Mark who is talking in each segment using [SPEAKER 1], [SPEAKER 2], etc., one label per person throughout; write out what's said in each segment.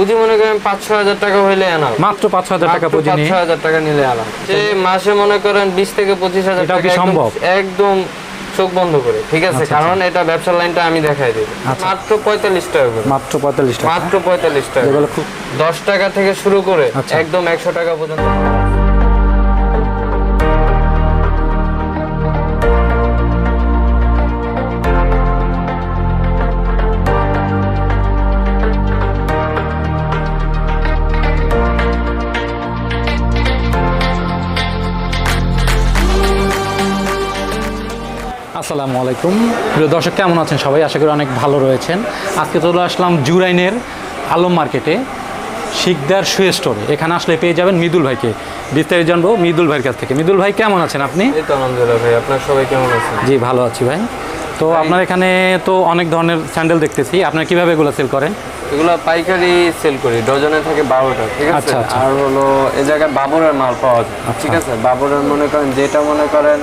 [SPEAKER 1] পুঁজি মনে করেন পাঁচ হাজার টাকা হইলে
[SPEAKER 2] মাত্র পাঁচ হাজার টাকা পুঁজি
[SPEAKER 1] পাঁচ হাজার টাকা নিলে সে মাসে মনে করেন বিশ থেকে পঁচিশ হাজার টাকা
[SPEAKER 2] সম্ভব?
[SPEAKER 1] একদম চোখ বন্ধ করে। ঠিক আছে
[SPEAKER 2] আচ্ছা,
[SPEAKER 1] কারণ এটা ব্যবসার লাইনটা আমি দেখাই দিই
[SPEAKER 2] আচ্ছা।
[SPEAKER 1] মাত্র পঁয়তাল্লিশ টাকা করে।
[SPEAKER 2] মাত্র পঁয়তাল্লিশ টাকা।
[SPEAKER 1] মাত্র পঁয়তাল্লিশ টাকা। দশ টাকা থেকে শুরু করে
[SPEAKER 2] আচ্ছা।
[SPEAKER 1] একদম একশো টাকা পর্যন্ত।
[SPEAKER 2] আসসালামু আলাইকুম। প্রিয় দর্শক কেমন আছেন সবাই? আশা করি অনেক ভালো রয়েছেন। আজকে চলে আসলাম জুরাইনের আলম মার্কেটে শিকদার শু স্টোরে। এখানে আসলে পেয়ে যাবেন মৃদুল ভাইকে। বিস্তারিত জানব মৃদুল ভাইয়ের কাছ থেকে। মৃদুল ভাই কেমন আছেন আপনি?
[SPEAKER 1] তো আলহামদুলিল্লাহ ভাই আপনার সবাই কেমন আছেন?
[SPEAKER 2] জি ভালো আছি ভাই। তো আপনার এখানে তো অনেক ধরনের স্যান্ডেল দেখতেছি। আপনার কীভাবে এগুলো সেল করেন?
[SPEAKER 1] এগুলো পাইকারি সেল করি। ডজনে থাকে বারোটা ঠিক আছে?
[SPEAKER 2] আচ্ছা, আচ্ছা।
[SPEAKER 1] আর হলো এ জায়গায় বাবরের মাল পাওয়া যায় ঠিক আছে? বাবরের মনে করেন যেটা মনে করেন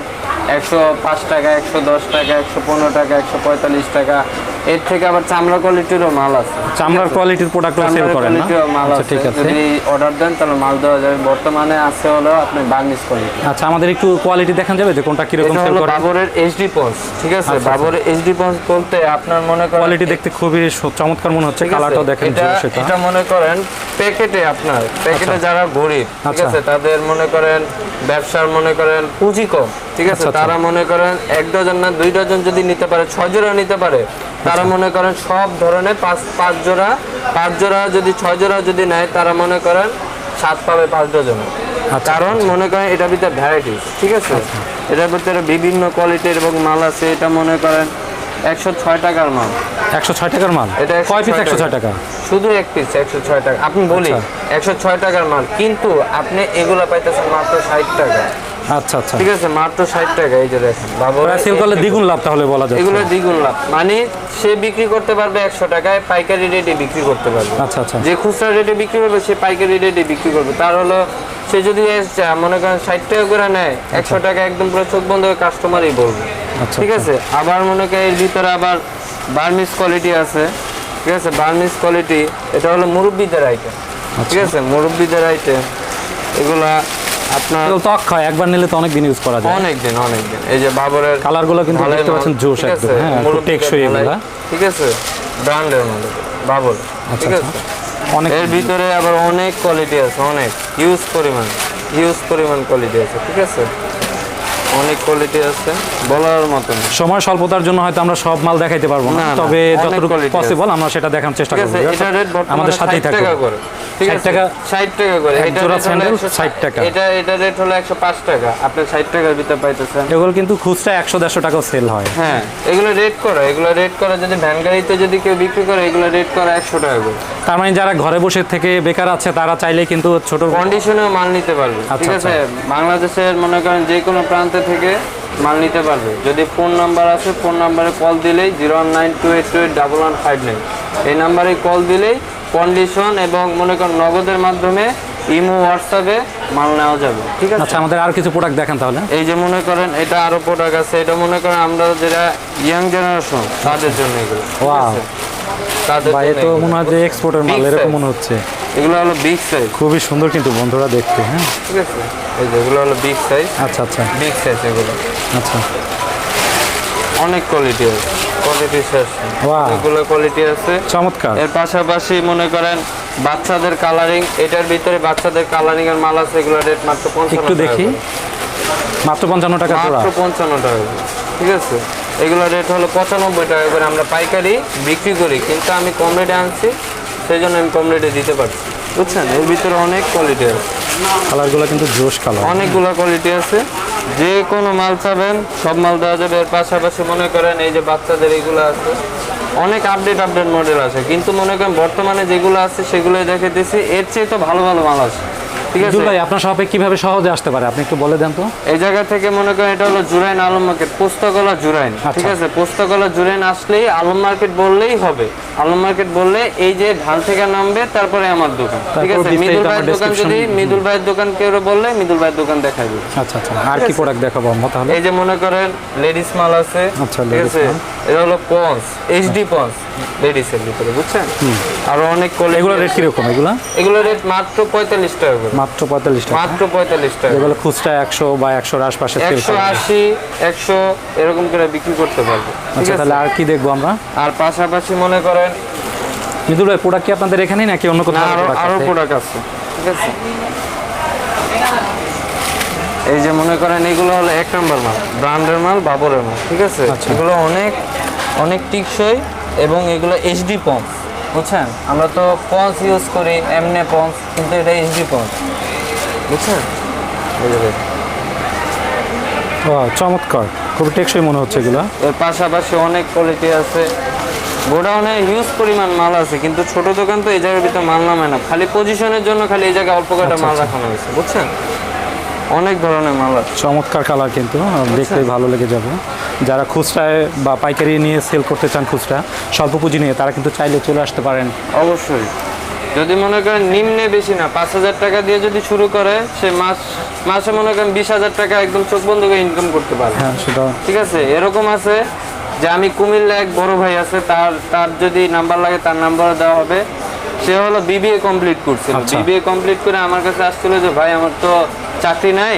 [SPEAKER 1] একশো পাঁচ টাকা একশো দশ টাকা একশো পনেরো টাকা একশো পঁয়তাল্লিশ টাকা এর থেকে আবার চামড়া কোয়ালিটিরও মাল আছে।
[SPEAKER 2] চামড়ার কোয়ালিটির প্রোডাক্ট সেল
[SPEAKER 1] চামড়ার
[SPEAKER 2] করেন না? আচ্ছা ঠিক আছে।
[SPEAKER 1] যদি অর্ডার দেন তাহলে মাল দেওয়া যাবে। বর্তমানে আছে হলো আপনি বার্নিশ কোয়ালিটি
[SPEAKER 2] আচ্ছা আমাদের একটু কোয়ালিটি দেখান যাবে যে কোনটা কীরকম
[SPEAKER 1] এটা
[SPEAKER 2] সেল করেন।
[SPEAKER 1] বাবরের এইচডি পন্স ঠিক আছে?
[SPEAKER 2] আচ্ছা,
[SPEAKER 1] বাবরের এইচডি পন্স বলতে আপনার মনে করেন
[SPEAKER 2] কোয়ালিটি দেখতে খুবই চমৎকার মনে হচ্ছে কালারটাও দেখেন
[SPEAKER 1] এটা
[SPEAKER 2] সেটা।
[SPEAKER 1] এটা মনে করেন প্যাকেটে আপনার প্যাকেটে যারা গরিব ঠিক
[SPEAKER 2] আচ্ছা।
[SPEAKER 1] আছে? তাদের মনে করেন ব্যবসার মনে করেন পুঁজি কম ঠিক আছে?
[SPEAKER 2] আচ্ছা, আচ্ছা।
[SPEAKER 1] তারা মনে করেন এক ডজন না দুই ডজন যদি নিতে পারে ছয় জোড়া নিতে পারে তারা
[SPEAKER 2] আচ্ছা।
[SPEAKER 1] মনে করেন সব ধরনের পাঁচ পাঁচ জোড়া পাঁচ জোড়া যদি ছয় জোড়া যদি নেয় তারা মনে করেন সাত পাবে পাঁচ ডজন।
[SPEAKER 2] আচ্ছা,
[SPEAKER 1] কারণ মনে করেন এটার ভিতরে ভ্যারাইটিস ঠিক আছে? এটার ভিতরে বিভিন্ন কোয়ালিটির এবং মাল আছে এটা মনে করেন একশো ছয় টাকার মাল।
[SPEAKER 2] একশো ছয় টাকার মাল?
[SPEAKER 1] এটা
[SPEAKER 2] কয় পিস একশো ছয় টাকা।
[SPEAKER 1] শুধু এক পিস একশো ছয় টাকা। আপনি বলি
[SPEAKER 2] আচ্ছা।
[SPEAKER 1] একশো ছয় টাকার মাল কিন্তু আপনি এগুলো পাইতেছেন মাত্র ষাট টাকা।
[SPEAKER 2] আচ্ছা আচ্ছা।
[SPEAKER 1] ঠিক আছে মাত্র ষাট টাকা এই যে দেখেন বাবা
[SPEAKER 2] প্রায় দ্বিগুণ লাভ তাহলে বলা যাচ্ছে।
[SPEAKER 1] এগুলো দ্বিগুণ লাভ। মানে সে বিক্রি করতে পারবে একশো টাকায় পাইকারি রেটে বিক্রি করতে পারবে।
[SPEAKER 2] আচ্ছা আচ্ছা।
[SPEAKER 1] যে খুচরা রেটে বিক্রি করবে সে পাইকারি রেটে বিক্রি করবে। তার হলো সে যদি মনে করেন ষাট টাকা করে নেয় একশো টাকা একদম পুরো চোখ বন্ধ করে কাস্টমারই বলবে।
[SPEAKER 2] আচ্ছা,
[SPEAKER 1] ঠিক আছে? আবার মনে করেন এর ভিতরে আবার বার্মিস কোয়ালিটি আছে। ঠিক আছে? বার্মিস কোয়ালিটি এটা হলো মুরব্বীদের আইটেম
[SPEAKER 2] আচ্ছা।
[SPEAKER 1] ঠিক আছে? মুরব্বীদের আইটেম এগুলা আপনার
[SPEAKER 2] ত্বক খায় একবার নিলে তো অনেক দিন ইউজ করা যায়।
[SPEAKER 1] অনেক দিন অনেক দিন। এই যে বাবরের
[SPEAKER 2] কালারগুলো কিন্তু দেখতে পাচ্ছেন জোশ একদম হ্যাঁ টেকসই এগুলা।
[SPEAKER 1] ঠিক আছে ব্র্যান্ডের মধ্যে বাবর
[SPEAKER 2] আচ্ছা
[SPEAKER 1] ঠিক
[SPEAKER 2] আচ্ছা।
[SPEAKER 1] আছে।
[SPEAKER 2] অনেক
[SPEAKER 1] এর ভিতরে আবার অনেক কোয়ালিটি আছে অনেক। হিউজ পরিমাণ হিউজ পরিমাণ কোয়ালিটি আছে ঠিক আছে? অনেক কোয়ালিটি আছে বলার মতো
[SPEAKER 2] সময় স্বল্পতার জন্য হয়তো আমরা সব মাল দেখাইতে পারব না তবে যতটুকু পসিবল আমরা সেটা দেখানোর চেষ্টা করব আমাদের সাথেই থাকবে। 60
[SPEAKER 1] আছে
[SPEAKER 2] টাকা?
[SPEAKER 1] 60 টাকা করে। এটা
[SPEAKER 2] জোড়া স্যান্ডেল 60 টাকা।
[SPEAKER 1] এটা এটা রেট হলো 105 টাকা। আপনি 60 টাকার ভিতরে পাইতেছেন।
[SPEAKER 2] এগুলো কিন্তু খুচরা টাকাও সেল হয়।
[SPEAKER 1] হ্যাঁ এগুলো রেট করা। এগুলো রেট করা যদি ভ্যান গাড়িতে যদি কেউ বিক্রি করে এগুলো রেট করা 100 টাকা করে।
[SPEAKER 2] তার মানে যারা ঘরে বসে থেকে বেকার আছে তারা চাইলে কিন্তু ছোট
[SPEAKER 1] কন্ডিশনেও মাল নিতে পারবে।
[SPEAKER 2] আচ্ছা,
[SPEAKER 1] ঠিক আছে? বাংলাদেশের মনে করেন যে কোনো প্রান্ত থেকে মাল নিতে পারবে। যদি ফোন নাম্বার আছে ফোন নাম্বারে কল দিলেই zero one nine two eight two eight double one five nine. এই নাম্বারে কল দিলেই কন্ডিশন এবং মনে করেন নগদের মাধ্যমে ইমো হোয়াটসঅ্যাপে মাল নেওয়া যাবে। ঠিক আছে?
[SPEAKER 2] আচ্ছা আমাদের আর কিছু প্রোডাক্ট দেখান তাহলে।
[SPEAKER 1] এই যে মনে করেন এটা আরও প্রোডাক্ট আছে এটা মনে করেন আমরা যেটা ইয়াং জেনারেশন তাদের জন্য এগুলো
[SPEAKER 2] বা এ তো। মনে হয় যে এক্সপোর্টের মাল এরকম মনে হচ্ছে।
[SPEAKER 1] এগুলো হলো বিগ সাইজ
[SPEAKER 2] খুবই সুন্দর কিন্তু বন্ধুরা দেখতে হ্যাঁ।
[SPEAKER 1] ঠিক আছে? এই যে এগুলো হলো বিগ সাইজ
[SPEAKER 2] আচ্ছা আচ্ছা।
[SPEAKER 1] বিগ সাইজ এগুলো।
[SPEAKER 2] আচ্ছা।
[SPEAKER 1] অনেক কোয়ালিটি আছে। কোয়ালিটি শেষ। অনেকগুলো কোয়ালিটি আছে।
[SPEAKER 2] চমৎকার।
[SPEAKER 1] এর পাশাপাশি মনে করেন বাচ্চাদের কালারিং এটার ভিতরে বাচ্চাদের কালারিং এর মাল আছে এগুলো রেট মাত্র পঞ্চান্ন
[SPEAKER 2] একটু দেখি। মাত্র পঞ্চান্ন টাকা
[SPEAKER 1] মাত্র পঞ্চান্ন টাকা। ঠিক আছে? এগুলো রেট হলো পঁচানব্বই টাকা করে আমরা পাইকারি বিক্রি করি কিন্তু আমি কম রেটে আনছি সেই জন্য আমি কম রেটে দিতে পারছি। বুঝছেন? এর ভিতরে অনেক কোয়ালিটি আছে।
[SPEAKER 2] কালারগুলো কিন্তু জোশ কালার
[SPEAKER 1] অনেকগুলো কোয়ালিটি আছে। যে কোনো মাল চাবেন, সব মাল দেওয়া যাবে। এর পাশাপাশি মনে করেন এই যে বাচ্চাদের এইগুলো আছে, অনেক আপডেট আপডেট মডেল আছে। কিন্তু মনে করেন বর্তমানে যেগুলো আছে, সেগুলোই দেখে দিচ্ছি এর চেয়ে তো ভালো ভালো মাল আছে। ঠিক আছে?
[SPEAKER 2] ভাই আপনার শপে কীভাবে সহজে আসতে পারে? আপনি একটু বলে দেন তো।
[SPEAKER 1] এই জায়গা থেকে মনে করেন এটা হলো জুরাইন আলম মার্কেট পোস্তকলা জুরাইন ঠিক
[SPEAKER 2] আচ্ছা।
[SPEAKER 1] আছে? পোস্তকলা জুরাইন আসলেই আলম মার্কেট বললেই হবে। আলম মার্কেট বললে এই যে ঢাল থেকে নামবে তারপরে আমার দোকান ঠিক আছে? মিদুল ভাইয়ের দোকান যদি মিদুল ভাইয়ের দোকান কেউ বললে মিদুল ভাইয়ের দোকান দেখাবে।
[SPEAKER 2] আচ্ছা আচ্ছা। আর কি প্রোডাক্ট দেখাবো আমরা তাহলে?
[SPEAKER 1] এই যে মনে করেন লেডিস মাল আছে
[SPEAKER 2] আচ্ছা,
[SPEAKER 1] ঠিক আছে?
[SPEAKER 2] মাল।
[SPEAKER 1] এটা হলো পন্স এইচডি পন্স লেডিসের ভিতরে বুঝছেন? আরও অনেক কোয়ালিটি
[SPEAKER 2] এগুলো রেট কীরকম এগুলো?
[SPEAKER 1] এগুলো রেট মাত্র পঁয়তাল্লিশ টাকা করে।
[SPEAKER 2] মাত্র পঁয়তাল্লিশ টাকা।
[SPEAKER 1] মাত্র পঁয়তাল্লিশ টাকা।
[SPEAKER 2] যেগুলো খুচরা একশো বা একশোর আশপাশে
[SPEAKER 1] একশো আশি একশো এরকম করে বিক্রি করতে পারব
[SPEAKER 2] আচ্ছা তাহলে আর কি দেখব আমরা?
[SPEAKER 1] আর পাশাপাশি মনে করেন
[SPEAKER 2] মৃদুল ভাই প্রোডাক্ট কি আপনাদের এখানেই নাকি অন্য কোথাও
[SPEAKER 1] আরও
[SPEAKER 2] product
[SPEAKER 1] আরও
[SPEAKER 2] আছে?
[SPEAKER 1] প্রোডাক্ট আছে ঠিক আছে? এই যে মনে করেন এগুলো হলো এক নম্বর মাল ব্র্যান্ডের মাল বাবরের মাল ঠিক আছে?
[SPEAKER 2] আচ্ছা।
[SPEAKER 1] এগুলো অনেক অনেক টিকসই এবং এগুলো এইচডি পম্প বুঝছেন? আমরা তো পন্স ইউজ করি এমনি পন্স কিন্তু এটা এইচডি পন্স বুঝছেন।
[SPEAKER 2] চমৎকার। খুব টেকসই মনে হচ্ছে এগুলো।
[SPEAKER 1] এর পাশাপাশি অনেক কোয়ালিটি আছে। গোডাউনে হিউজ পরিমাণ মাল আছে কিন্তু ছোট দোকান তো এই জায়গার ভিতরে মাল নামে না। খালি পজিশনের জন্য খালি এই জায়গায় অল্প কটা মাল রাখানো হয়েছে বুঝছেন? অনেক ধরনের মাল আছে।
[SPEAKER 2] চমৎকার কালার কিন্তু আহ, দেখলেই ভালো লেগে যাবে। যারা খুচরায় বা পাইকারি নিয়ে সেল করতে চান খুচরা স্বল্প পুঁজি নিয়ে তারা কিন্তু চাইলে চলে আসতে পারেন।
[SPEAKER 1] অবশ্যই। যদি মনে করেন নিম্নে বেশি না পাঁচ হাজার টাকা দিয়ে যদি শুরু করে সে মাস মাসে মনে করেন বিশ হাজার টাকা একদম চোখ বন্ধ করে ইনকাম করতে পারে।
[SPEAKER 2] হ্যাঁ সেটা।
[SPEAKER 1] ঠিক আছে? এরকম আছে যে আমি কুমিল্লা এক বড় ভাই আছে তার তার যদি নাম্বার লাগে তার নাম্বার দেওয়া হবে। সে হলো বিবিএ কমপ্লিট করছিল
[SPEAKER 2] আচ্ছা।
[SPEAKER 1] বিবিএ কমপ্লিট করে আমার কাছে আসছিল যে ভাই আমার তো চাকরি নাই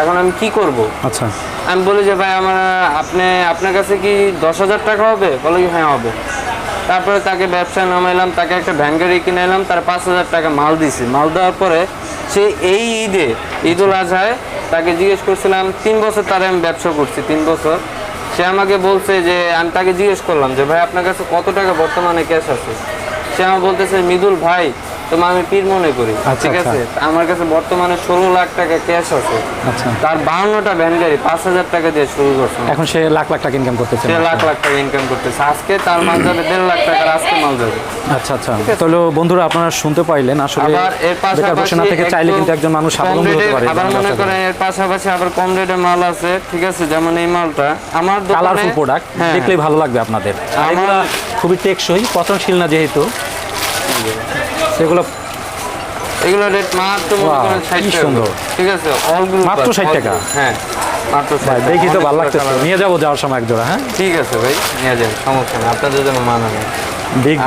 [SPEAKER 1] এখন আমি কি করব?
[SPEAKER 2] আচ্ছা।
[SPEAKER 1] আমি বলি যে ভাই আমার আপনি আপনার কাছে কি দশ হাজার টাকা হবে? বলে কি হ্যাঁ হবে। তারপরে তাকে ব্যবসায় নামাইলাম তাকে একটা ভ্যান গাড়ি কিনে এলাম তার পাঁচ হাজার টাকা মাল দিছি। মাল দেওয়ার পরে সে এই ঈদে ঈদ উল আজহায় তাকে জিজ্ঞেস করছিলাম তিন বছর তারে আমি ব্যবসা করছি তিন বছর। সে আমাকে বলছে যে আমি তাকে জিজ্ঞেস করলাম যে ভাই আপনার কাছে কত টাকা বর্তমানে ক্যাশ আছে? সে আমার বলতেছে মৃদুল ভাই তোমার আমি পীর মনে করি।
[SPEAKER 2] আচ্ছা,
[SPEAKER 1] ঠিক আছে? আমার কাছে বর্তমানে ষোলো লাখ টাকা ক্যাশ আছে।
[SPEAKER 2] আচ্ছা।
[SPEAKER 1] তার বাউন্নটা ভ্যান গাড়ি পাঁচ হাজার টাকা দিয়ে শুরু করছে।
[SPEAKER 2] এখন সে লাখ লাখ টাকা ইনকাম করতেছে।
[SPEAKER 1] সে লাখ লাখ টাকা ইনকাম করতেছে। আজকে তার মাল যাবে দেড় লাখ টাকার আজকে মাল যাবে।
[SPEAKER 2] আচ্ছা আচ্ছা। তাহলে বন্ধুরা আপনারা শুনতে পাইলেন আসলে
[SPEAKER 1] এর
[SPEAKER 2] বেকার বসে
[SPEAKER 1] পাশাপাশি
[SPEAKER 2] থেকে চাইলে কিন্তু একজন মানুষ স্বাবলম্বী হতে পারে
[SPEAKER 1] আবার মনে করেন এর পাশাপাশি আবার কম রেটে মাল আছে ঠিক আছে? যেমন এই মালটা আমার
[SPEAKER 2] কালারফুল প্রোডাক্ট
[SPEAKER 1] হ্যাঁ,
[SPEAKER 2] দেখলেই ভালো লাগবে আপনাদের। খুবই টেকসই পচনশীল না যেহেতু। সেগুলো
[SPEAKER 1] এগুলো রেট মাত্র মনে করেন 60
[SPEAKER 2] সুন্দর।
[SPEAKER 1] ঠিক আছে অল
[SPEAKER 2] মাত্র 60 টাকা?
[SPEAKER 1] হ্যাঁ মাত্র 60
[SPEAKER 2] ভাই দেখি তো ভালো লাগতেছে। নিয়ে যাব যাওয়ার সময় এক জোড়া হ্যাঁ?
[SPEAKER 1] ঠিক আছে ভাই নিয়ে যান সমস্যা নেই আপনাদের জন্য মানা নেই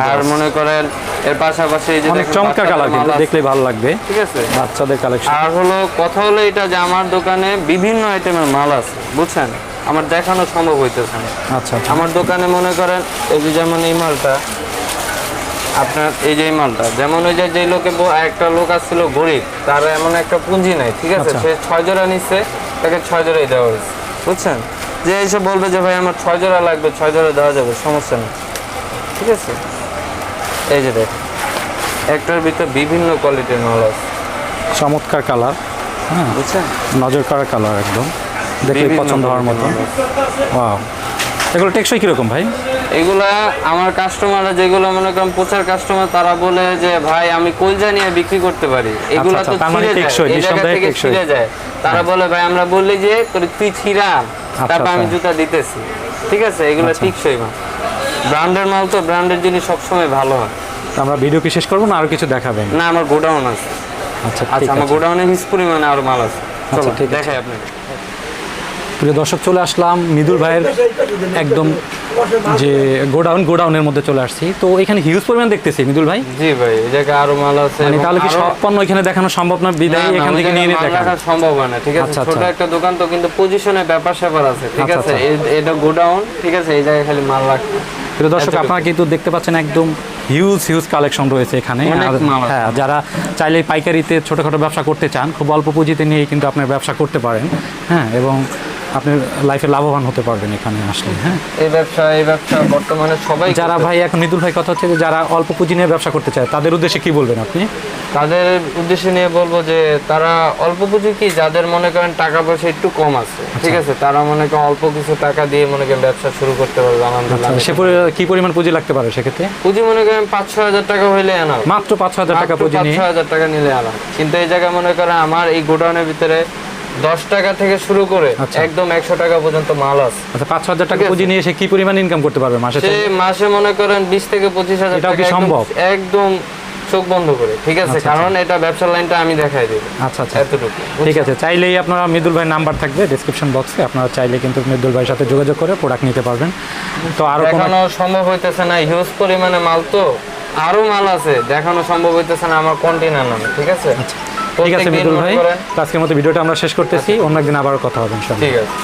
[SPEAKER 1] আর মনে করেন এর পাশাপাশি এই যে
[SPEAKER 2] অনেক চমৎকার কালার কিন্তু
[SPEAKER 1] মাল
[SPEAKER 2] ভালো লাগবে।
[SPEAKER 1] ঠিক আছে।
[SPEAKER 2] বাচ্চাদের কালেকশন
[SPEAKER 1] আর হলো কথা হলো এটা যে আমার দোকানে বিভিন্ন আইটেমের মাল আছে বুঝছেন? আমার দেখানো সম্ভব হইতেছে না।
[SPEAKER 2] আচ্ছা আচ্ছা।
[SPEAKER 1] আমার দোকানে মনে করেন এই যে যেমন এই মালটা আপনার এই যে মালটা যেমন ওই যে যে লোকে একটা লোক আসছিল গরিব তার এমন একটা পুঁজি নাই ঠিক আছে?
[SPEAKER 2] আচ্ছা।
[SPEAKER 1] সে ছয় জোড়া নিচ্ছে তাকে ছয় জোড়াই দেওয়া হয়েছে বুঝছেন? যে এসে বলবে যে ভাই আমার ছয় জোড়া লাগবে ছয় জোড়া দেওয়া যাবে সমস্যা নেই। ঠিক আছে? এই যে দেখ একটার ভিতর বিভিন্ন কোয়ালিটির মাল আছে।
[SPEAKER 2] চমৎকার কালার হ্যাঁ?
[SPEAKER 1] বুঝছেন?
[SPEAKER 2] নজর করা কালার একদম। দেখলে পছন্দ হওয়ার মতো। এগুলো টেকসই কীরকম ভাই?
[SPEAKER 1] এগুলা আমার কাস্টমাররা যেগুলো মনে করেন প্রচার কাস্টমার তারা বলে যে ভাই আমি কলজা নিয়ে বিক্রি করতে পারি। এগুলা
[SPEAKER 2] আচ্ছা,
[SPEAKER 1] তো
[SPEAKER 2] মানে
[SPEAKER 1] ছিঁড়ে যায় এই জায়গা থেকে। ছিঁড়ে যায়। তারা বলে ভাই আমরা বললি যে তুই ছিঁড়া। তারপর আমি
[SPEAKER 2] আচ্ছা।
[SPEAKER 1] জুতা দিতেছি। ঠিক আছে? এগুলো
[SPEAKER 2] আচ্ছা।
[SPEAKER 1] টিকসই মাল ব্র্যান্ডের মাল তো ব্র্যান্ডের জিনিস সবসময় ভালো হয়।
[SPEAKER 2] আমরা ভিডিও কি শেষ করব না আরও কিছু দেখাবেন?
[SPEAKER 1] না আমার গোডাউন আছে।
[SPEAKER 2] আচ্ছা
[SPEAKER 1] আচ্ছা আমার গোডাউনে হিস পরিমাণে আরও মাল আছে।
[SPEAKER 2] আচ্ছা,
[SPEAKER 1] চলো। দেখাই আপনাকে।
[SPEAKER 2] প্রিয় দর্শক চলে আসলাম মৃদুল ভাইয়ের একদম যে গোডাউন গোডাউনের মধ্যে চলে আসছি। তো এখানে হিউজ পরিমাণ দেখতেছি মৃদুল ভাই।
[SPEAKER 1] জি ভাই এই জায়গায় আরও মাল আছে
[SPEAKER 2] মানে তাহলে কি সব পণ্য এখানে দেখানো সম্ভব না? বিদায় এখান থেকে নিয়ে নিয়ে
[SPEAKER 1] দেখা সম্ভব না ঠিক আছে?
[SPEAKER 2] আচ্ছা,
[SPEAKER 1] ছোট
[SPEAKER 2] আচ্ছা।
[SPEAKER 1] একটা দোকান তো কিন্তু পজিশনের ব্যাপার স্যাপার আছে ঠিক
[SPEAKER 2] আচ্ছা,
[SPEAKER 1] আছে। এটা গোডাউন ঠিক আছে? এই জায়গায় খালি মাল রাখতে
[SPEAKER 2] প্রিয় দর্শক আপনারা কিন্তু দেখতে পাচ্ছেন একদম হিউজ হিউজ কালেকশন রয়েছে এখানে। হ্যাঁ যারা চাইলে পাইকারিতে ছোটোখাটো ব্যবসা করতে চান খুব অল্প পুঁজিতে নিয়েই কিন্তু আপনার ব্যবসা করতে পারেন। হ্যাঁ এবং আপনি লাইফে লাভবান হতে পারবেন এখানে আসলে হ্যাঁ?
[SPEAKER 1] এই ব্যবসা এই ব্যবসা বর্তমানে সবাই
[SPEAKER 2] যারা ভাই এখন নিদুল ভাই কথা হচ্ছে যে যারা অল্প পুঁজি নিয়ে ব্যবসা করতে চায় তাদের উদ্দেশ্যে কি বলবেন আপনি?
[SPEAKER 1] তাদের উদ্দেশ্যে নিয়ে বলব যে তারা অল্প পুঁজি কি যাদের মনে করেন টাকা পয়সা একটু কম আছে ঠিক
[SPEAKER 2] আচ্ছা।
[SPEAKER 1] আছে? তারা মনে করেন অল্প কিছু টাকা দিয়ে মনে করেন ব্যবসা শুরু করতে পারবে আলহামদুলিল্লাহ
[SPEAKER 2] সে পরি- কি পরিমাণ পুঁজি লাগতে পারে সেক্ষেত্রে?
[SPEAKER 1] পুঁজি মনে করেন পাঁচ ছ হাজার টাকা হইলে আনা
[SPEAKER 2] মাত্র পাঁচ ছ হাজার টাকা পুঁজি নিয়ে?
[SPEAKER 1] হাজার টাকা নিলে আনা কিন্তু এই জায়গায় মনে করেন আমার এই গোডাউনের ভিতরে দশ টাকা থেকে শুরু করে
[SPEAKER 2] আচ্ছা।
[SPEAKER 1] একদম একশো টাকা পর্যন্ত মাল আছে।
[SPEAKER 2] আচ্ছা পাঁচ হাজার টাকা পুঁজি নিয়ে সে কি পরিমাণ ইনকাম করতে পারবে মাসে?
[SPEAKER 1] সে মাসে মনে করেন বিশ থেকে পঁচিশ হাজার টাকা
[SPEAKER 2] কি সম্ভব?
[SPEAKER 1] একদম চোখ বন্ধ করে ঠিক আছে? কারণ এটা ব্যবসার লাইনটা আমি দেখাই দেবো।
[SPEAKER 2] আচ্ছা আচ্ছা।
[SPEAKER 1] এতটুকু
[SPEAKER 2] ঠিক আছে চাইলেই আপনারা মৃদুল ভাইয়ের নাম্বার থাকবে ডিসক্রিপশন বক্সে আপনারা চাইলে কিন্তু মৃদুল ভাইয়ের সাথে যোগাযোগ করে প্রোডাক্ট নিতে পারবেন। তো আরও কোনো
[SPEAKER 1] সম্ভব হইতেছে না হিউজ পরিমাণে মাল তো আরও মাল আছে দেখানো সম্ভব হইতেছে না আমার কন্টেনার নামে ঠিক আছে?
[SPEAKER 2] আচ্ছা, ঠিক আছে মিদুল ভাই। আজকের মতো ভিডিওটা আমরা শেষ করতেছি। অন্য একদিন আবার কথা হবে
[SPEAKER 1] ঠিক আছে।